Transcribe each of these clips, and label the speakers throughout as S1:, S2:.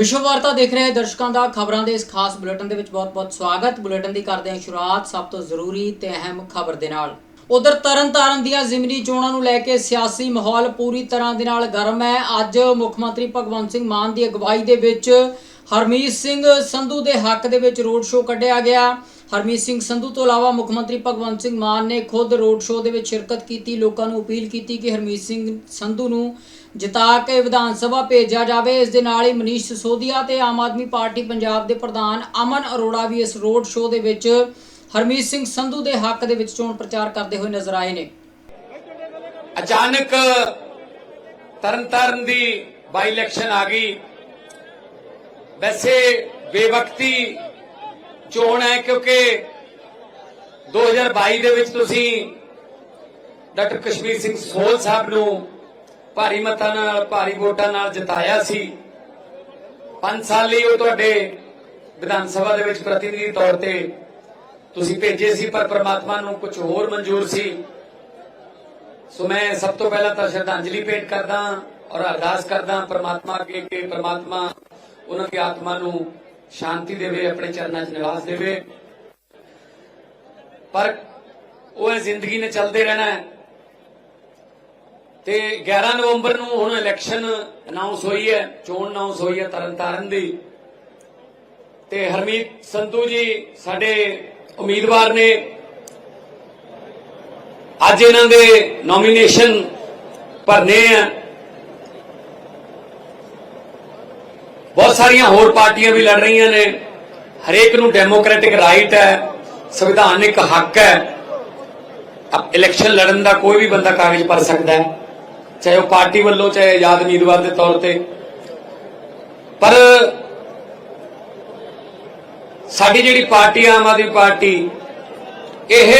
S1: ਵਿਸ਼ਵ ਵਾਰਤਾ ਦੇਖ ਰਹੇ ਦਰਸ਼ਕਾਂ ਦਾ ਖਬਰਾਂ ਦੇ ਇਸ ਖਾਸ ਬੁਲੇਟਿਨ ਦੇ ਵਿੱਚ ਬਹੁਤ-ਬਹੁਤ ਸਵਾਗਤ। ਬੁਲੇਟਿਨ ਦੀ ਕਰਦੇ ਹਾਂ ਸ਼ੁਰੂਆਤ ਸਭ ਤੋਂ ਜ਼ਰੂਰੀ ਤੇ ਅਹਿਮ ਖਬਰ ਦੇ ਨਾਲ। ਉਧਰ ਤਰਨਤਾਰਨ ਦੀਆਂ ਜ਼ਿਮਨੀ ਚੋਣਾਂ ਨੂੰ ਲੈ ਕੇ ਸਿਆਸੀ ਮਾਹੌਲ ਪੂਰੀ ਤਰ੍ਹਾਂ ਦੇ ਨਾਲ ਗਰਮ ਹੈ। ਅੱਜ ਮੁੱਖ ਮੰਤਰੀ ਭਗਵੰਤ ਸਿੰਘ ਮਾਨ ਦੀ ਅਗਵਾਈ ਦੇ ਵਿੱਚ ਹਰਮੀਤ ਸਿੰਘ ਸੰਧੂ ਦੇ ਹੱਕ ਦੇ ਵਿੱਚ ਰੋਡ ਸ਼ੋਅ ਕੱਢਿਆ ਗਿਆ। ਹਰਮੀਤ ਸਿੰਘ ਸੰਧੂ ਤੋਂ ਇਲਾਵਾ ਮੁੱਖ ਮੰਤਰੀ ਭਗਵੰਤ ਸਿੰਘ ਮਾਨ ਨੇ ਖੁਦ ਰੋਡ ਸ਼ੋਅ ਦੇ ਵਿੱਚ ਸ਼ਿਰਕਤ ਕੀਤੀ, ਲੋਕਾਂ ਨੂੰ ਅਪੀਲ ਕੀਤੀ ਕਿ ਹਰਮੀਤ ਸਿੰਘ ਸੰਧੂ ਨੂੰ ਜਿਤਾ ਕੇ ਵਿਧਾਨ ਸਭਾ ਭੇਜਿਆ ਜਾਵੇ। ਇਸ ਦੇ ਨਾਲ ਹੀ ਮਨੀਸ਼ ਸਿਸੋਦੀਆ ਤੇ ਆਮ ਆਦਮੀ ਪਾਰਟੀ ਪੰਜਾਬ ਦੇ ਪ੍ਰਧਾਨ ਅਮਨ ਅਰੋੜਾ ਵੀ ਇਸ ਰੋਡ ਸ਼ੋਅ ਦੇ ਵਿੱਚ ਹਰਮੀਤ ਸਿੰਘ ਸੰਧੂ ਦੇ ਹੱਕ ਦੇ ਵਿੱਚ ਚੋਣ ਪ੍ਰਚਾਰ ਕਰਦੇ ਹੋਏ ਨਜ਼ਰ ਆਏ ਨੇ।
S2: ਅਚਾਨਕ ਤਰਨਤਾਰਨ ਦੀ ਬਾਈ ਇਲੈਕਸ਼ਨ ਆ ਗਈ। ਵੈਸੇ ਬੇਵਕਤੀ ਚੋਣ ਹੈ ਕਿਉਂਕਿ 2022 ਦੇ ਵਿੱਚ ਤੁਸੀਂ ਡਾਕਟਰ ਕਸ਼ਮੀਰ ਸਿੰਘ ਸੋਲ ਸਾਹਿਬ ਨੂੰ ਭਾਰੀ ਮਤਾਂ ਨਾਲ, ਭਾਰੀ ਵੋਟਾਂ ਨਾਲ ਜਿਤਾਇਆ ਸੀ। 5 ਸਾਲ ਲਈ ਉਹ ਤੁਹਾਡੇ ਵਿਧਾਨ ਸਭਾ ਦੇ ਵਿੱਚ ਪ੍ਰਤੀਨਿਧੀ ਤੌਰ ਤੇ ਤੁਸੀਂ ਭੇਜੇ ਸੀ, ਪਰ ਪ੍ਰਮਾਤਮਾ ਨੂੰ ਕੁਝ ਹੋਰ ਮਨਜ਼ੂਰ ਸੀ। ਸੋ ਮੈਂ ਸਭ ਤੋਂ ਪਹਿਲਾਂ ਤਾਂ ਸ਼ਰਧਾਂਜਲੀ ਭੇਟ ਕਰਦਾ ਔਰ ਅਰਦਾਸ ਕਰਦਾ ਪ੍ਰਮਾਤਮਾ ਅੱਗੇ ਕਿ ਪ੍ਰਮਾਤਮਾ ਉਹਨਾਂ ਦੀ ਆਤਮਾ ਨੂੰ ਸ਼ਾਂਤੀ ਦੇਵੇ, ਆਪਣੇ ਚਰਨਾਂ 'ਚ ਨਿਵਾਸ ਦੇਵੇ। ਪਰ ਉਹ ਇਹ ਜ਼ਿੰਦਗੀ ਨੇ ਚੱਲਦੇ ਰਹਿਣਾ ਹੈ। ਤੇ 11 ਨਵੰਬਰ ਨੂੰ ਹੁਣ ਇਲੈਕਸ਼ਨ ਅਨਾਉਂਸ ਹੋਈ ਹੈ, ਚੋਣ ਅਨਾਉਂਸ ਹੋਈ ਹੈ ਤਰਨਤਾਰਨ ਦੀ। ਤੇ ਹਰਮੀਤ ਸੰਧੂ ਜੀ ਸਾਡੇ ਉਮੀਦਵਾਰ ਨੇ। ਅੱਜ ਇਹਨਾਂ ਦੇ ਨੋਮੀਨੇਸ਼ਨ ਭਰਨੇ ਆ। ਬਹੁਤ ਸਾਰੀਆਂ ਹੋਰ ਪਾਰਟੀਆਂ ਵੀ ਲੜ ਰਹੀਆਂ ਨੇ। ਹਰੇਕ ਨੂੰ ਡੈਮੋਕ੍ਰੈਟਿਕ ਰਾਈਟ ਹੈ, ਸੰਵਿਧਾਨਿਕ ਹੱਕ ਹੈ। ਇਲੈਕਸ਼ਨ ਲੜਨ ਦਾ ਕੋਈ ਵੀ ਬੰਦਾ ਕਾਗਜ਼ ਭਰ ਸਕਦਾ ਹੈ। ਚਾਹੇ ਉਹ ਪਾਰਟੀ ਵੱਲੋਂ, ਚਾਹੇ ਆਜ਼ਾਦ ਉਮੀਦਵਾਰ ਦੇ ਤੌਰ ਤੇ। ਪਰ ਸਾਡੀ ਜਿਹੜੀ ਪਾਰਟੀ, ਆਮ ਆਦਮੀ ਪਾਰਟੀ, ਇਹ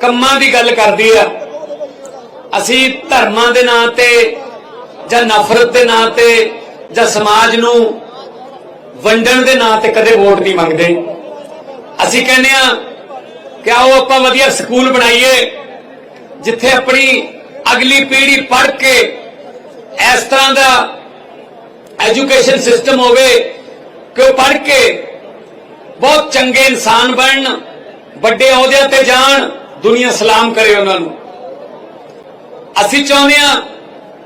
S2: ਕੰਮਾਂ ਦੀ ਗੱਲ ਕਰਦੀ ਆ। ਅਸੀਂ ਧਰਮਾਂ ਦੇ ਨਾਂ ਤੇ, ਜਾਂ ਨਫ਼ਰਤ ਦੇ ਨਾਂ ਤੇ, ਜਾਂ ਸਮਾਜ ਨੂੰ ਵੰਡਣ ਦੇ ਨਾਂ ਤੇ ਕਦੇ ਵੋਟ ਨਹੀਂ ਮੰਗਦੇ। ਅਸੀਂ ਕਹਿੰਦੇ ਆ ਕਿ ਆਓ ਆਪਾਂ ਵਧੀਆ ਸਕੂਲ ਬਣਾਈਏ। ਜਿੱਥੇ ਆਪਣੀ ਅਗਲੀ ਪੀੜ੍ਹੀ ਪੜ੍ਹ ਕੇ ਇਸ ਤਰ੍ਹਾਂ ਦਾ ਐਜੂਕੇਸ਼ਨ ਸਿਸਟਮ ਹੋਵੇ ਕਿ ਉਹ ਪੜ੍ਹ ਕੇ ਬਹੁਤ ਚੰਗੇ ਇਨਸਾਨ ਬਣਨ, ਵੱਡੇ ਅਹੁਦਿਆਂ ਤੇ ਜਾਣ, ਦੁਨੀਆ ਸਲਾਮ ਕਰੇ ਉਹਨਾਂ ਨੂੰ। ਅਸੀਂ ਚਾਹੁੰਦੇ ਆ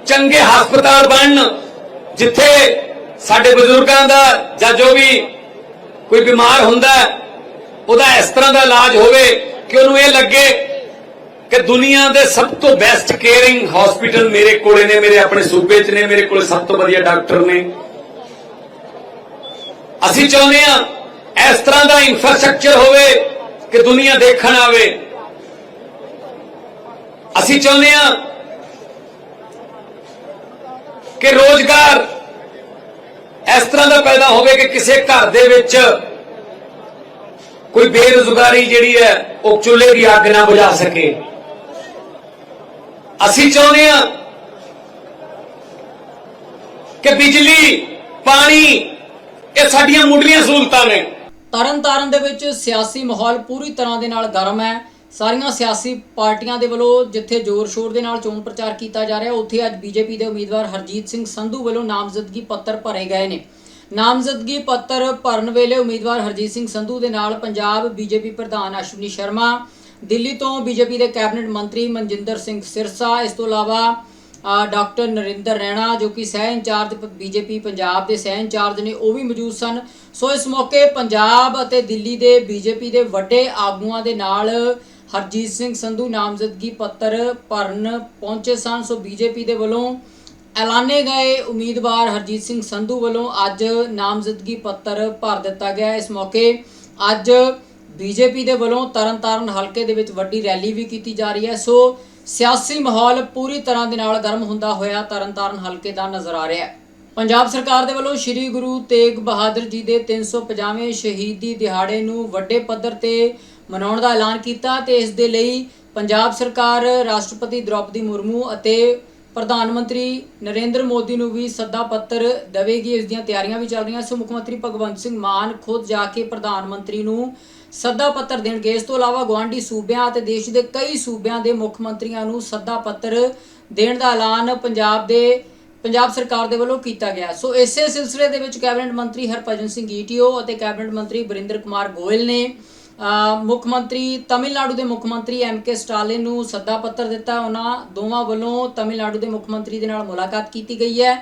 S2: ਚੰਗੇ ਹਸਪਤਾਲ ਬਣਨ, ਜਿੱਥੇ ਸਾਡੇ ਬਜ਼ੁਰਗਾਂ ਦਾ ਜਾਂ ਜੋ ਵੀ ਕੋਈ ਬਿਮਾਰ ਹੁੰਦਾ ਉਹਦਾ ਇਸ ਤਰ੍ਹਾਂ ਦਾ ਇਲਾਜ ਹੋਵੇ ਕਿ ਉਹਨੂੰ ਇਹ ਲੱਗੇ ਕਿ ਦੁਨੀਆ ਦੇ ਸਭ ਤੋਂ ਬੈਸਟ ਕੇਅਰਿੰਗ ਹਸਪੀਟਲ ਮੇਰੇ ਕੋਲੇ ਨੇ, ਮੇਰੇ ਆਪਣੇ ਸੂਬੇ 'ਚ ਨੇ, ਮੇਰੇ ਕੋਲੇ ਸਭ ਤੋਂ ਵਧੀਆ ਡਾਕਟਰ ਨੇ। ਅਸੀਂ ਚਾਹੁੰਦੇ ਆ ਇਸ ਤਰ੍ਹਾਂ ਦਾ ਇਨਫਰਾਸਟ੍ਰਕਚਰ ਹੋਵੇ ਕਿ ਦੁਨੀਆ ਦੇਖਣ ਆਵੇ। ਅਸੀਂ ਚਾਹੁੰਦੇ ਆ ਕਿ ਰੋਜ਼ਗਾਰ ਇਸ ਤਰ੍ਹਾਂ ਦਾ ਪੈਦਾ ਹੋਵੇ ਕਿ ਕਿਸੇ ਘਰ ਦੇ ਵਿੱਚ ਕੋਈ ਬੇਰੁਜ਼ਗਾਰੀ ਜਿਹੜੀ ਹੈ, ਉਹ ਚੁੱਲ੍ਹੇ ਦੀ ਅੱਗ ਨਾ ਬੁਝਾ ਸਕੇ। ਅਸੀਂ ਚਾਹੁੰਦੇ ਆ ਕਿ ਬਿਜਲੀ, ਪਾਣੀ, ਇਹ ਸਾਡੀਆਂ ਮੁੱਢਲੀਆਂ ਸਹੂਲਤਾਂ ਨੇ।
S1: ਤਰਨਤਾਰਨ ਦੇ ਵਿੱਚ ਸਿਆਸੀ ਮਾਹੌਲ ਪੂਰੀ ਤਰ੍ਹਾਂ ਦੇ ਨਾਲ ਗਰਮ ਹੈ। ਸਾਰੀਆਂ ਸਿਆਸੀ ਪਾਰਟੀਆਂ ਦੇ ਵੱਲੋਂ ਜਿੱਥੇ ਜ਼ੋਰ ਸ਼ੋਰ ਦੇ ਨਾਲ ਚੋਣ ਪ੍ਰਚਾਰ ਕੀਤਾ ਜਾ ਰਿਹਾ, ਉੱਥੇ ਅੱਜ ਬੀਜੇਪੀ ਦੇ ਉਮੀਦਵਾਰ ਹਰਜੀਤ ਸਿੰਘ ਸੰਧੂ ਵੱਲੋਂ ਨਾਮਜ਼ਦਗੀ ਪੱਤਰ ਭਰੇ ਗਏ ਨੇ। ਨਾਮਜ਼ਦਗੀ ਪੱਤਰ ਭਰਨ ਵੇਲੇ ਉਮੀਦਵਾਰ ਹਰਜੀਤ ਸਿੰਘ ਸੰਧੂ ਦੇ ਨਾਲ ਪੰਜਾਬ ਬੀਜੇਪੀ ਪ੍ਰਧਾਨ ਅਸ਼ਵਨੀ ਸ਼ਰਮਾ ਦਿੱਲੀ ਤੋਂ ਬੀਜੇਪੀ ਦੇ ਕੈਬਨਿਟ ਮੰਤਰੀ ਮਨਜਿੰਦਰ ਸਿੰਘ ਸਿਰਸਾ, ਇਸ ਤੋਂ ਇਲਾਵਾ ਡਾਕਟਰ ਨਰਿੰਦਰ ਰੈਣਾ, ਜੋ ਕਿ ਸਹਿ ਇੰਚਾਰਜ ਬੀਜੇਪੀ ਪੰਜਾਬ ਦੇ ਸਹਿ ਇੰਚਾਰਜ ਨੇ, ਉਹ ਵੀ ਮੌਜੂਦ ਸਨ। ਸੋ ਇਸ ਮੌਕੇ ਪੰਜਾਬ ਅਤੇ ਦਿੱਲੀ ਦੇ ਬੀਜੇਪੀ ਦੇ ਵੱਡੇ ਆਗੂਆਂ ਦੇ ਨਾਲ ਹਰਜੀਤ ਸਿੰਘ ਸੰਧੂ ਨਾਮਜ਼ਦਗੀ ਪੱਤਰ ਭਰਨ ਪਹੁੰਚੇ ਸਨ। ਸੋ ਬੀਜੇਪੀ ਦੇ ਵੱਲੋਂ ਐਲਾਨੇ ਗਏ ਉਮੀਦਵਾਰ ਹਰਜੀਤ ਸਿੰਘ ਸੰਧੂ ਵੱਲੋਂ ਅੱਜ ਨਾਮਜ਼ਦਗੀ ਪੱਤਰ ਭਰ ਦਿੱਤਾ ਗਿਆ। ਇਸ ਮੌਕੇ ਅੱਜ ਬੀਜੇਪੀ ਦੇ ਵੱਲੋਂ ਤਰਨਤਾਰਨ ਹਲਕੇ ਦੇ ਵਿੱਚ ਵੱਡੀ ਰੈਲੀ ਵੀ ਕੀਤੀ ਜਾ ਰਹੀ ਹੈ। ਸੋ ਸਿਆਸੀ ਮਾਹੌਲ ਪੂਰੀ ਤਰ੍ਹਾਂ ਦੇ ਨਾਲ ਗਰਮ ਹੁੰਦਾ ਹੋਇਆ ਤਰਨਤਾਰਨ ਹਲਕੇ ਦਾ ਨਜ਼ਰ ਆ ਰਿਹਾ ਹੈ। ਪੰਜਾਬ ਸਰਕਾਰ ਦੇ ਵੱਲੋਂ ਸ੍ਰੀ ਗੁਰੂ ਤੇਗ ਬਹਾਦਰ ਜੀ ਦੇ 350ਵੇਂ ਸ਼ਹੀਦੀ ਦਿਹਾੜੇ ਨੂੰ ਵੱਡੇ ਪੱਧਰ ਤੇ ਮਨਾਉਣ ਦਾ ਐਲਾਨ ਕੀਤਾ ਤੇ ਇਸ ਦੇ ਲਈ ਪੰਜਾਬ ਸਰਕਾਰ, ਰਾਸ਼ਟਰਪਤੀ ਦ੍ਰੌਪਦੀ ਮੁਰਮੂ ਅਤੇ ਪ੍ਰਧਾਨ ਮੰਤਰੀ ਨਰਿੰਦਰ ਮੋਦੀ ਨੂੰ ਵੀ ਸੱਦਾ ਪੱਤਰ ਦੇਵੇਗੀ। ਇਸ ਦੀਆਂ ਤਿਆਰੀਆਂ ਵੀ ਚੱਲ ਰਹੀਆਂ। ਸੋ ਮੁੱਖ ਮੰਤਰੀ ਭਗਵੰਤ ਸਿੰਘ ਮਾਨ ਖੁਦ ਜਾ ਕੇ ਪ੍ਰਧਾਨ ਮੰਤਰੀ ਨੂੰ ਸੱਦਾ ਪੱਤਰ ਦੇਣਗੇ ਇਸ ਤੋਂ ਇਲਾਵਾ ਗਵਾਂਢੀ ਸੂਬਿਆਂ ਅਤੇ ਦੇਸ਼ ਦੇ ਕਈ ਸੂਬਿਆਂ ਦੇ ਮੁੱਖ ਮੰਤਰੀਆਂ ਨੂੰ ਸੱਦਾ ਪੱਤਰ ਦੇਣ ਦਾ ਐਲਾਨ ਪੰਜਾਬ ਦੇ, ਪੰਜਾਬ ਸਰਕਾਰ ਦੇ ਵੱਲੋਂ ਕੀਤਾ ਗਿਆ। ਸੋ ਇਸੇ ਸਿਲਸਿਲੇ ਦੇ ਵਿੱਚ ਕੈਬਨਿਟ ਮੰਤਰੀ ਹਰਭਜਨ ਸਿੰਘ ਈਟੀਓ ਅਤੇ ਕੈਬਨਿਟ ਮੰਤਰੀ ਬਰਿੰਦਰ ਕੁਮਾਰ ਗੋਇਲ ਨੇ ਮੁੱਖ ਮੰਤਰੀ ਤਮਿਲਨਾਡੂ ਦੇ ਮੁੱਖ ਮੰਤਰੀ ਐਮ ਕੇ ਸਟਾਲਿਨ ਨੂੰ ਸੱਦਾ ਪੱਤਰ ਦਿੱਤਾ ਉਹਨਾਂ ਦੋਵਾਂ ਵੱਲੋਂ ਤਮਿਲਨਾਡੂ ਦੇ ਮੁੱਖ ਮੰਤਰੀ ਦੇ ਨਾਲ ਮੁਲਾਕਾਤ ਕੀਤੀ ਗਈ ਹੈ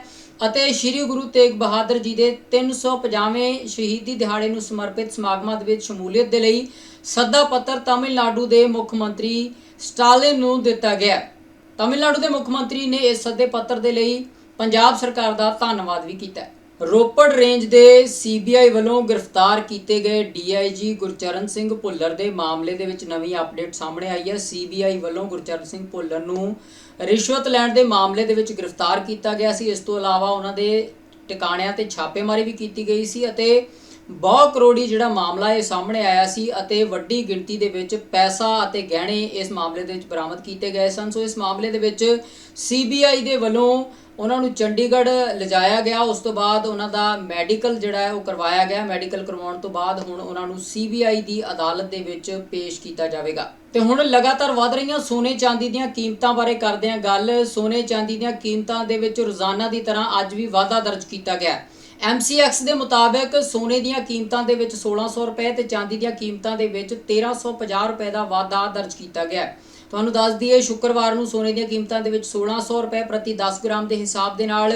S1: ਅਤੇ ਸ੍ਰੀ ਗੁਰੂ ਤੇਗ ਬਹਾਦਰ ਜੀ ਦੇ 350ਵੇਂ ਸ਼ਹੀਦੀ ਦਿਹਾੜੇ ਨੂੰ ਸਮਰਪਿਤ ਸਮਾਗਮਾਂ ਦੇ ਵਿੱਚ ਸ਼ਮੂਲੀਅਤ ਦੇ ਲਈ ਸੱਦਾ ਪੱਤਰ ਤਮਿਲਨਾਡੂ ਦੇ ਮੁੱਖ ਮੰਤਰੀ ਸਟਾਲਿਨ ਨੂੰ ਦਿੱਤਾ ਗਿਆ ਹੈ। ਤਮਿਲਨਾਡੂ ਦੇ ਮੁੱਖ ਮੰਤਰੀ ਨੇ ਇਸ ਸੱਦੇ ਪੱਤਰ ਦੇ ਲਈ ਪੰਜਾਬ ਸਰਕਾਰ ਦਾ ਧੰਨਵਾਦ ਵੀ ਕੀਤਾ ਰੋਪੜ ਰੇਂਜ ਦੇ ਸੀਬੀਆਈ ਵੱਲੋਂ ਗ੍ਰਿਫਤਾਰ ਕੀਤੇ ਗਏ ਡੀਆਈਜੀ ਗੁਰਚਰਨ ਸਿੰਘ ਭੁੱਲਰ ਦੇ ਮਾਮਲੇ ਦੇ ਵਿੱਚ ਨਵੀਂ ਅਪਡੇਟ ਸਾਹਮਣੇ ਆਈ ਹੈ। ਸੀਬੀਆਈ ਵੱਲੋਂ ਗੁਰਚਰਨ ਸਿੰਘ ਭੁੱਲਰ ਨੂੰ ਰਿਸ਼ਵਤ ਲੈਣ ਦੇ ਮਾਮਲੇ ਦੇ ਵਿੱਚ ਗ੍ਰਿਫਤਾਰ ਕੀਤਾ ਗਿਆ ਸੀ। ਇਸ ਤੋਂ ਇਲਾਵਾ ਉਹਨਾਂ ਦੇ ਟਿਕਾਣਿਆਂ ਤੇ ਛਾਪੇਮਾਰੀ ਵੀ ਕੀਤੀ ਗਈ ਸੀ ਅਤੇ ਬਹੁਤ ਕਰੋੜੀ ਜਿਹੜਾ ਮਾਮਲਾ ਇਹ ਸਾਹਮਣੇ ਆਇਆ ਸੀ ਅਤੇ ਵੱਡੀ ਗਿਣਤੀ ਦੇ ਵਿੱਚ ਪੈਸਾ ਅਤੇ ਗਹਿਣੇ ਇਸ ਮਾਮਲੇ ਦੇ ਵਿੱਚ ਬਰਾਮਦ ਕੀਤੇ ਗਏ ਸਨ। ਸੋ ਇਸ ਮਾਮਲੇ ਦੇ ਵਿੱਚ ਸੀਬੀਆਈ ਦੇ ਵੱਲੋਂ ਉਹਨਾਂ ਨੂੰ ਚੰਡੀਗੜ੍ਹ ਲਿਜਾਇਆ ਗਿਆ ਉਸ ਤੋਂ ਬਾਅਦ ਉਹਨਾਂ ਦਾ ਮੈਡੀਕਲ ਜਿਹੜਾ ਹੈ ਉਹ ਕਰਵਾਇਆ ਗਿਆ ਮੈਡੀਕਲ ਕਰਵਾਉਣ ਤੋਂ ਬਾਅਦ ਹੁਣ ਉਹਨਾਂ ਨੂੰ ਸੀਬੀਆਈ ਦੀ ਅਦਾਲਤ ਦੇ ਵਿੱਚ ਪੇਸ਼ ਕੀਤਾ ਜਾਵੇਗਾ ਤੇ ਹੁਣ ਲਗਾਤਾਰ ਵਧ ਰਹੀਆਂ ਸੋਨੇ ਚਾਂਦੀ ਦੀਆਂ ਕੀਮਤਾਂ ਬਾਰੇ ਕਰਦੇ ਹਾਂ ਗੱਲ ਸੋਨੇ ਚਾਂਦੀ ਦੀਆਂ ਕੀਮਤਾਂ ਦੇ ਵਿੱਚ ਰੋਜ਼ਾਨਾ ਦੀ ਤਰ੍ਹਾਂ ਅੱਜ ਵੀ ਵਾਧਾ ਦਰਜ ਕੀਤਾ ਗਿਆ ਹੈ। MCX ਦੇ ਮੁਤਾਬਕ ਸੋਨੇ ਦੀਆਂ ਕੀਮਤਾਂ ਦੇ ਵਿੱਚ 1600 ਰੁਪਏ ਤੇ ਚਾਂਦੀ ਦੀਆਂ ਕੀਮਤਾਂ ਦੇ ਵਿੱਚ 1350 ਰੁਪਏ ਦਾ ਵਾਧਾ ਦਰਜ ਕੀਤਾ ਗਿਆ ਹੈ। ਤੁਹਾਨੂੰ ਦੱਸ ਦਈਏ, ਸ਼ੁੱਕਰਵਾਰ ਨੂੰ ਸੋਨੇ ਦੀਆਂ ਕੀਮਤਾਂ ਦੇ ਵਿੱਚ 1600 ਰੁਪਏ ਪ੍ਰਤੀ 10 ਗ੍ਰਾਮ ਦੇ ਹਿਸਾਬ ਦੇ ਨਾਲ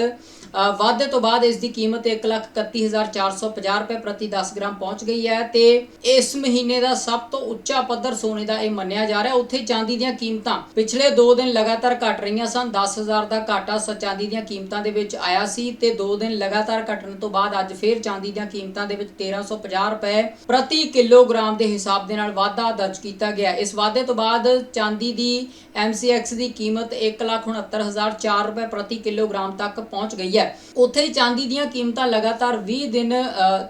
S1: ਵਾਧੇ ਤੋਂ ਬਾਅਦ ਇਸ ਦੀ ਕੀਮਤ 131450 ਰੁਪਏ ਪ੍ਰਤੀ 10 ਗ੍ਰਾਮ ਪਹੁੰਚ ਗਈ ਹੈ ਤੇ ਇਸ ਮਹੀਨੇ ਦਾ ਸਭ ਤੋਂ ਉੱਚਾ ਪੱਧਰ ਸੋਨੇ ਦਾ ਇਹ ਮੰਨਿਆ ਜਾ ਰਿਹਾ। ਉੱਥੇ ਚਾਂਦੀ ਦੀਆਂ ਕੀਮਤਾਂ ਪਿਛਲੇ 2 ਦਿਨ ਲਗਾਤਾਰ ਘਟ ਰਹੀਆਂ ਸਨ। 10000 ਦਾ ਘਾਟਾ ਚਾਂਦੀ ਦੀਆਂ ਕੀਮਤਾਂ ਦੇ ਵਿੱਚ ਆਇਆ ਸੀ ਤੇ 2 ਦਿਨ ਲਗਾਤਾਰ ਘਟਣ ਤੋਂ ਬਾਅਦ ਅੱਜ ਫੇਰ ਚਾਂਦੀ ਦੀਆਂ ਕੀਮਤਾਂ ਦੇ ਵਿੱਚ 1350 ਰੁਪਏ ਪ੍ਰਤੀ ਕਿਲੋਗ੍ਰਾਮ ਦੇ ਹਿਸਾਬ ਦੇ ਨਾਲ ਵਾਧਾ ਦਰਜ ਕੀਤਾ ਗਿਆ। ਇਸ ਵਾਧੇ ਤੋਂ ਬਾਅਦ ਚਾਂਦੀ ਦੀ MCX ਦੀ ਕੀਮਤ 169004 ਰੁਪਏ ਪ੍ਰਤੀ ਕਿਲੋਗ੍ਰਾਮ ਤੱਕ ਪਹੁੰਚ ਗਈ ਹੈ। ਉੱਥੇ ਹੀ ਚਾਂਦੀ ਦੀਆਂ ਕੀਮਤਾਂ ਲਗਾਤਾਰ 20 ਦਿਨ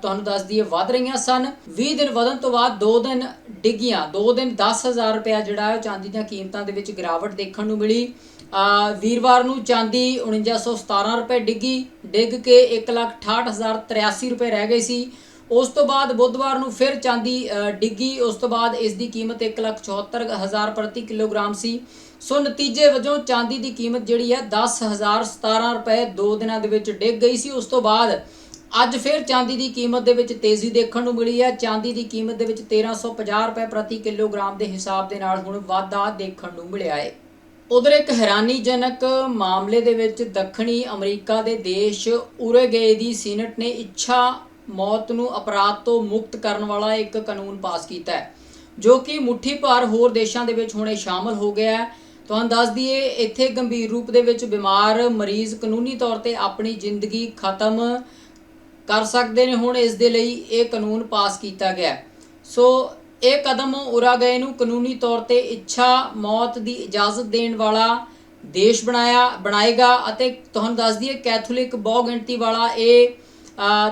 S1: ਤੁਹਾਨੂੰ ਦੱਸ ਦਈਏ ਵਧ ਰਹੀਆਂ ਸਨ। 20 ਦਿਨ ਵਧਣ ਤੋਂ ਬਾਅਦ 2 ਦਿਨ ਡਿੱਗੀਆਂ। 2 ਦਿਨ 10000 ਰੁਪਏ ਜਿਹੜਾ ਹੈ ਉਹ ਚਾਂਦੀ ਦੀਆਂ ਕੀਮਤਾਂ ਦੇ ਵਿੱਚ ਗਿਰਾਵਟ ਦੇਖਣ ਨੂੰ ਮਿਲੀ। ਅ, ਵੀਰਵਾਰ ਨੂੰ ਚਾਂਦੀ 4917 ਰੁਪਏ ਡਿੱਗੀ। ਡਿੱਗ ਕੇ 168083 ਰੁਪਏ ਰਹਿ ਗਈ ਸੀ। ਉਸ ਤੋਂ ਬਾਅਦ ਬੁੱਧਵਾਰ ਨੂੰ ਫਿਰ ਚਾਂਦੀ ਡਿੱਗੀ। ਉਸ ਤੋਂ ਬਾਅਦ ਇਸ ਦੀ ਕੀਮਤ 174000 ਪ੍ਰਤੀ ਕਿਲੋਗ੍ਰਾਮ ਸੀ। ਸੋ ਨਤੀਜੇ ਵਜੋਂ ਚਾਂਦੀ ਦੀ ਕੀਮਤ ਜਿਹੜੀ ਹੈ 10017 ਰੁਪਏ 2 ਦਿਨਾਂ ਦੇ ਵਿੱਚ ਡਿੱਗ ਗਈ ਸੀ। ਉਸ ਤੋਂ ਬਾਅਦ ਅੱਜ ਫਿਰ ਚਾਂਦੀ ਦੀ ਕੀਮਤ ਦੇ ਵਿੱਚ ਤੇਜ਼ੀ ਦੇਖਣ ਨੂੰ ਮਿਲੀ ਹੈ। ਚਾਂਦੀ ਦੀ ਕੀਮਤ ਦੇ ਵਿੱਚ 1350 ਰੁਪਏ ਪ੍ਰਤੀ ਕਿਲੋਗ੍ਰਾਮ ਦੇ ਹਿਸਾਬ ਦੇ ਨਾਲ ਹੁਣ ਵਾਧਾ ਦੇਖਣ ਨੂੰ ਮਿਲਿਆ ਹੈ। ਉਧਰ ਇੱਕ ਹੈਰਾਨੀਜਨਕ ਮਾਮਲੇ ਦੇ ਵਿੱਚ ਦੱਖਣੀ ਅਮਰੀਕਾ ਦੇ ਦੇਸ਼ ਉਰੂਗਵੇ ਦੀ ਸੀਨੇਟ ਨੇ ਇੱਛਾ ਮੌਤ ਨੂੰ ਅਪਰਾਧ ਤੋਂ ਮੁਕਤ ਕਰਨ ਵਾਲਾ ਇੱਕ ਕਾਨੂੰਨ ਪਾਸ ਕੀਤਾ ਹੈ, ਜੋ ਕਿ ਮੁੱਠੀ ਭਰ ਹੋਰ ਦੇਸ਼ਾਂ ਦੇ ਵਿੱਚ ਹੁਣੇ ਸ਼ਾਮਲ ਹੋ ਗਿਆ ਹੈ। ਤੁਹਾਨੂੰ ਦੱਸ ਦਈਏ, ਇੱਥੇ ਗੰਭੀਰ ਰੂਪ ਦੇ ਵਿੱਚ ਬਿਮਾਰ ਮਰੀਜ਼ ਕਾਨੂੰਨੀ ਤੌਰ ਤੇ ਆਪਣੀ ਜ਼ਿੰਦਗੀ ਖਤਮ ਕਰ ਸਕਦੇ ਨੇ। ਹੁਣ ਇਸ ਦੇ ਲਈ ਇਹ ਕਾਨੂੰਨ ਪਾਸ ਕੀਤਾ ਗਿਆ ਸੋ ਇਹ ਕਦਮ ਉਰਾਗਏ ਨੂੰ ਕਾਨੂੰਨੀ ਤੌਰ ਤੇ ਇੱਛਾ ਮੌਤ ਦੀ ਇਜਾਜ਼ਤ ਦੇਣ ਵਾਲਾ ਦੇਸ਼ ਬਣਾਇਆ, ਬਣਾਏਗਾ ਅਤੇ ਤੁਹਾਨੂੰ ਦੱਸ ਦਈਏ, ਕੈਥੋਲਿਕ ਬਹੁਗਿਣਤੀ ਵਾਲਾ ਇਹ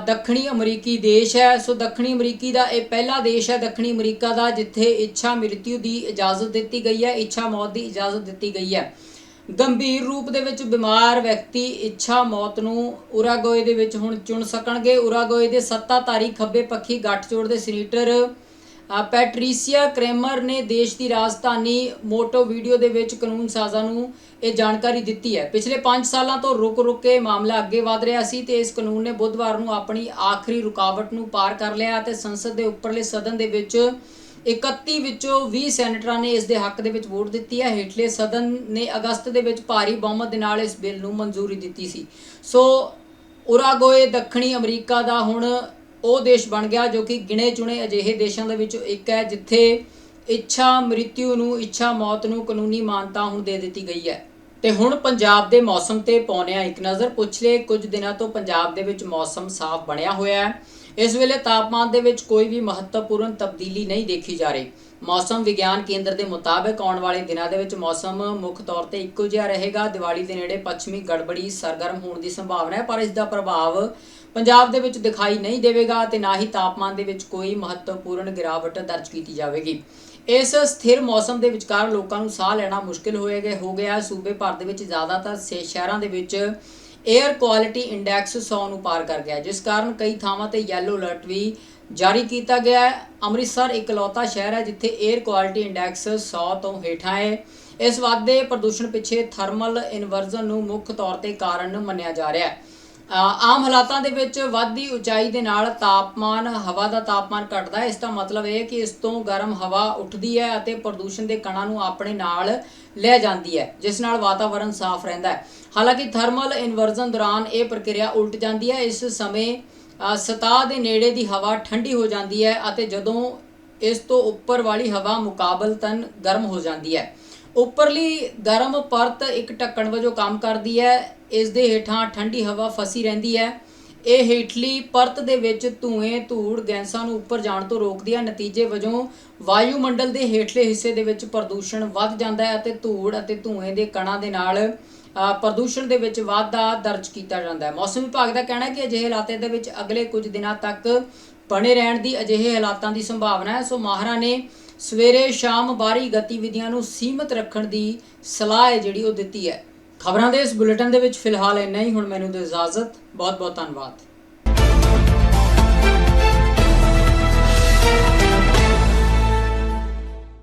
S1: ਦੱਖਣੀ ਅਮਰੀਕੀ ਦੇਸ਼ ਹੈ। ਸੋ ਦੱਖਣੀ ਅਮਰੀਕੀ ਦਾ ਇਹ ਪਹਿਲਾ ਦੇਸ਼ ਹੈ ਦੱਖਣੀ ਅਮਰੀਕਾ ਦਾ, ਜਿੱਥੇ ਇੱਛਾ ਮ੍ਰਿਤਿੂ ਦੀ ਇਜਾਜ਼ਤ ਦਿੱਤੀ ਗਈ ਹੈ, ਇੱਛਾ ਮੌਤ ਦੀ ਇਜਾਜ਼ਤ ਦਿੱਤੀ ਗਈ ਹੈ। ਗੰਭੀਰ ਰੂਪ ਦੇ ਵਿੱਚ ਬਿਮਾਰ ਵਿਅਕਤੀ ਇੱਛਾ ਮੌਤ ਨੂੰ ਉਰਾਗੋਏ ਦੇ ਵਿੱਚ ਹੁਣ ਚੁਣ ਸਕਣਗੇ। ਉਰਾਗੋਏ ਦੇ ਸੱਤਾਧਾਰੀ ਖੱਬੇ ਪੱਖੀ ਗੱਠਜੋੜ ਦੇ ਸੀਨੀਟਰ ਪੈਟਰੀਸੀਆ ਕ੍ਰੇਮਰ ਨੇ ਦੇਸ਼ ਦੀ ਰਾਜਧਾਨੀ ਮੋਟੋ ਵੀਡੀਓ ਦੇ ਵਿੱਚ ਕਾਨੂੰਨ ਸਾਜ਼ਾਂ ਨੂੰ ਇਹ ਜਾਣਕਾਰੀ ਦਿੱਤੀ ਹੈ। ਪਿਛਲੇ 5 ਸਾਲਾਂ ਤੋਂ ਰੁਕ ਰੁਕ ਕੇ ਮਾਮਲਾ ਅੱਗੇ ਵਧ ਰਿਹਾ ਸੀ ਤੇ ਇਸ ਕਾਨੂੰਨ ਨੇ ਬੁੱਧਵਾਰ ਨੂੰ ਆਪਣੀ ਆਖਰੀ ਰੁਕਾਵਟ ਨੂੰ ਪਾਰ ਕਰ ਲਿਆ ਅਤੇ ਸੰਸਦ ਦੇ ਉੱਪਰਲੇ ਸਦਨ ਦੇ ਵਿੱਚ 31 ਵਿੱਚੋਂ 20 ਸੈਨੇਟਰਾਂ ਨੇ ਇਸ ਦੇ ਹੱਕ ਦੇ ਵਿੱਚ ਵੋਟ ਦਿੱਤੀ ਹੈ। ਹੇਠਲੇ ਸਦਨ ਨੇ ਅਗਸਤ ਦੇ ਵਿੱਚ ਭਾਰੀ ਬਹੁਮਤ ਦੇ ਨਾਲ ਇਸ ਬਿੱਲ ਨੂੰ ਮਨਜ਼ੂਰੀ ਦਿੱਤੀ ਸੀ। ਸੋ ਉਰਾਗੋਏ ਦੱਖਣੀ ਅਮਰੀਕਾ ਦਾ ਹੁਣ ਉਹ ਦੇਸ਼ ਬਣ ਗਿਆ ਜੋ ਕਿ ਗਿਣੇ ਚੁਣੇ ਅਜਿਹੇ ਦੇਸ਼ਾਂ ਦੇ ਵਿੱਚੋਂ ਇੱਕ ਹੈ, ਜਿੱਥੇ ਇੱਛਾ ਮ੍ਰਿਤਿੂ ਨੂੰ, ਇੱਛਾ ਮੌਤ ਨੂੰ ਕਾਨੂੰਨੀ ਮਾਨਤਾ ਹੁਣ ਦੇ ਦਿੱਤੀ ਗਈ ਹੈ। ਤੇ ਹੁਣ ਪੰਜਾਬ ਦੇ ਮੌਸਮ ਤੇ ਪਾਉਂਦੇ ਹਾਂ ਇੱਕ ਨਜ਼ਰ ਪਿਛਲੇ ਕੁਝ ਦਿਨਾਂ ਤੋਂ ਪੰਜਾਬ ਦੇ ਵਿੱਚ ਮੌਸਮ ਸਾਫ਼ ਬਣਿਆ ਹੋਇਆ ਹੈ। ਇਸ ਵੇਲੇ ਤਾਪਮਾਨ ਦੇ ਵਿੱਚ ਕੋਈ ਵੀ ਮਹੱਤਵਪੂਰਨ ਤਬਦੀਲੀ ਨਹੀਂ ਦੇਖੀ ਜਾ ਰਹੀ। ਮੌਸਮ ਵਿਗਿਆਨ ਕੇਂਦਰ ਦੇ ਮੁਤਾਬਕ ਆਉਣ ਵਾਲੇ ਦਿਨਾਂ ਦੇ ਵਿੱਚ ਮੌਸਮ ਮੁੱਖ ਤੌਰ ਤੇ ਇੱਕੋ ਜਿਹਾ ਰਹੇਗਾ। ਦੀਵਾਲੀ ਦੇ ਨੇੜੇ ਪੱਛਮੀ ਗੜਬੜੀ, ਸਰਗਰਮ ਹੋਣ ਦੀ ਸੰਭਾਵਨਾ ਹੈ, ਪਰ ਇਸ ਦਾ ਪ੍ਰਭਾਵ ਪੰਜਾਬ ਦੇ ਵਿੱਚ ਦਿਖਾਈ ਨਹੀਂ ਦੇਵੇਗਾ ਤੇ ਨਾ ਹੀ ਤਾਪਮਾਨ ਦੇ ਵਿੱਚ ਕੋਈ ਮਹੱਤਵਪੂਰਨ ਗਿਰਾਵਟ ਦਰਜ ਕੀਤੀ ਜਾਵੇਗੀ। ਇਸ ਸਥਿਰ ਮੌਸਮ ਦੇ ਵਿਚਕਾਰ ਲੋਕਾਂ ਨੂੰ ਸਾਹ ਲੈਣਾ ਮੁਸ਼ਕਿਲ ਹੋਏਗਾ ਹੋ ਗਿਆ ਸੂਬੇ ਭਰ ਦੇ ਵਿੱਚ ਜ਼ਿਆਦਾਤਰ ਸੇ ਸ਼ਹਿਰਾਂ ਦੇ ਵਿੱਚ 에ਅਰ ਕੁਆਲਿਟੀ ਇੰਡੈਕਸ 100 ਨੂੰ ਪਾਰ ਕਰ ਗਿਆ ਜਿਸ ਕਾਰਨ ਕਈ ਥਾਵਾਂ ਤੇ ਯੈਲੋ ਅਲਰਟ ਵੀ ਜਾਰੀ ਕੀਤਾ ਗਿਆ ਹੈ। ਅੰਮ੍ਰਿਤਸਰ ਇਕਲੌਤਾ ਸ਼ਹਿਰ ਹੈ, ਜਿੱਥੇ 에ਅਰ ਕੁਆਲਿਟੀ ਇੰਡੈਕਸ 100 ਤੋਂ ਹੇਠਾਂ ਹੈ। ਇਸ ਵਾਧੇ ਪ੍ਰਦੂਸ਼ਣ ਪਿੱਛੇ ਥਰਮਲ ਇਨਵਰਜ਼ਨ ਨੂੰ ਮੁੱਖ ਤੌਰ ਤੇ ਕਾਰਨ ਮੰਨਿਆ ਜਾ ਰਿਹਾ ਹੈ। ਆਮ ਹਾਲਾਤਾਂ ਦੇ ਵਿੱਚ ਵੱਧਦੀ ਉਚਾਈ ਦੇ ਨਾਲ ਤਾਪਮਾਨ ਹਵਾ ਦਾ ਤਾਪਮਾਨ ਘਟਦਾ ਹੈ। ਇਸ ਦਾ ਮਤਲਬ ਇਹ ਹੈ ਕਿ ਇਸ ਤੋਂ ਗਰਮ ਹਵਾ ਉੱਠਦੀ ਹੈ ਅਤੇ ਪ੍ਰਦੂਸ਼ਣ ਦੇ ਕਣਾਂ ਨੂੰ ਆਪਣੇ ਨਾਲ ਲੈ ਜਾਂਦੀ ਹੈ ਜਿਸ ਨਾਲ ਵਾਤਾਵਰਣ ਸਾਫ਼ ਰਹਿੰਦਾ ਹੈ। ਹਾਲਾਂਕਿ ਥਰਮਲ ਇਨਵਰਜ਼ਨ ਦੌਰਾਨ ਇਹ ਪ੍ਰਕਿਰਿਆ ਉਲਟ ਜਾਂਦੀ ਹੈ। ਇਸ ਸਮੇਂ ਅ, ਦੇ ਨੇੜੇ ਦੀ ਹਵਾ ਠੰਡੀ ਹੋ ਜਾਂਦੀ ਹੈ ਅਤੇ ਜਦੋਂ ਇਸ ਤੋਂ ਉੱਪਰ ਵਾਲੀ ਹਵਾ ਮੁਕਾਬਲਤਨ ਗਰਮ ਹੋ ਜਾਂਦੀ ਹੈ। ਉੱਪਰਲੀ ਗਰਮ ਪਰਤ ਇੱਕ ਢੱਕਣ ਵਜੋਂ ਕੰਮ ਕਰਦੀ ਹੈ। ਇਸ ਦੇ ਹੇਠਾਂ ਠੰਡੀ ਹਵਾ ਫਸੀ ਰਹਿੰਦੀ ਹੈ। ਇਹ ਹੇਠਲੀ ਪਰਤ ਦੇ ਵਿੱਚ ਧੂਏ, ਧੂੜ, ਗੈਸਾਂ ਨੂੰ ਉੱਪਰ ਜਾਣ ਤੋਂ ਰੋਕਦੀ ਹੈ। ਨਤੀਜੇ ਵਜੋਂ ਵਾਯੂਮੰਡਲ ਦੇ ਹੇਠਲੇ ਹਿੱਸੇ ਦੇ ਵਿੱਚ ਪ੍ਰਦੂਸ਼ਣ ਵੱਧ ਜਾਂਦਾ ਹੈ ਅਤੇ ਧੂੜ ਅਤੇ ਧੂਏ ਦੇ ਕਣਾਂ ਦੇ ਨਾਲ ਪ੍ਰਦੂਸ਼ਣ ਦੇ ਵਿੱਚ ਵਾਧਾ ਦਰਜ ਕੀਤਾ ਜਾਂਦਾ ਹੈ। ਮੌਸਮ ਵਿਭਾਗ ਦਾ ਕਹਿਣਾ ਹੈ ਕਿ ਅਜਿਹੇ ਹਾਲਾਤਾਂ ਦੇ ਵਿੱਚ ਅਗਲੇ ਕੁਝ ਦਿਨਾਂ ਤੱਕ ਬਣੇ ਰਹਿਣ ਦੀ ਅਜਿਹੇ ਹਾਲਾਤਾਂ ਦੀ ਸੰਭਾਵਨਾ ਹੈ। ਸੋ ਮਾਹਰਾਂ ਨੇ ਸਵੇਰੇ ਸ਼ਾਮ ਬਾਹਰੀ ਗਤੀਵਿਧੀਆਂ ਨੂੰ ਸੀਮਿਤ ਰੱਖਣ ਦੀ ਸਲਾਹ ਹੈ ਜਿਹੜੀ ਉਹ ਦਿੱਤੀ ਹੈ। ਖਬਰਾਂ ਦੇ ਇਸ ਬੁਲੇਟਿਨ ਦੇ ਵਿੱਚ ਫਿਲਹਾਲ ਇੰਨਾ ਹੀ। ਹੁਣ ਮੈਨੂੰ ਦਿਓ ਇਜਾਜ਼ਤ। ਬਹੁਤ ਬਹੁਤ ਧੰਨਵਾਦ।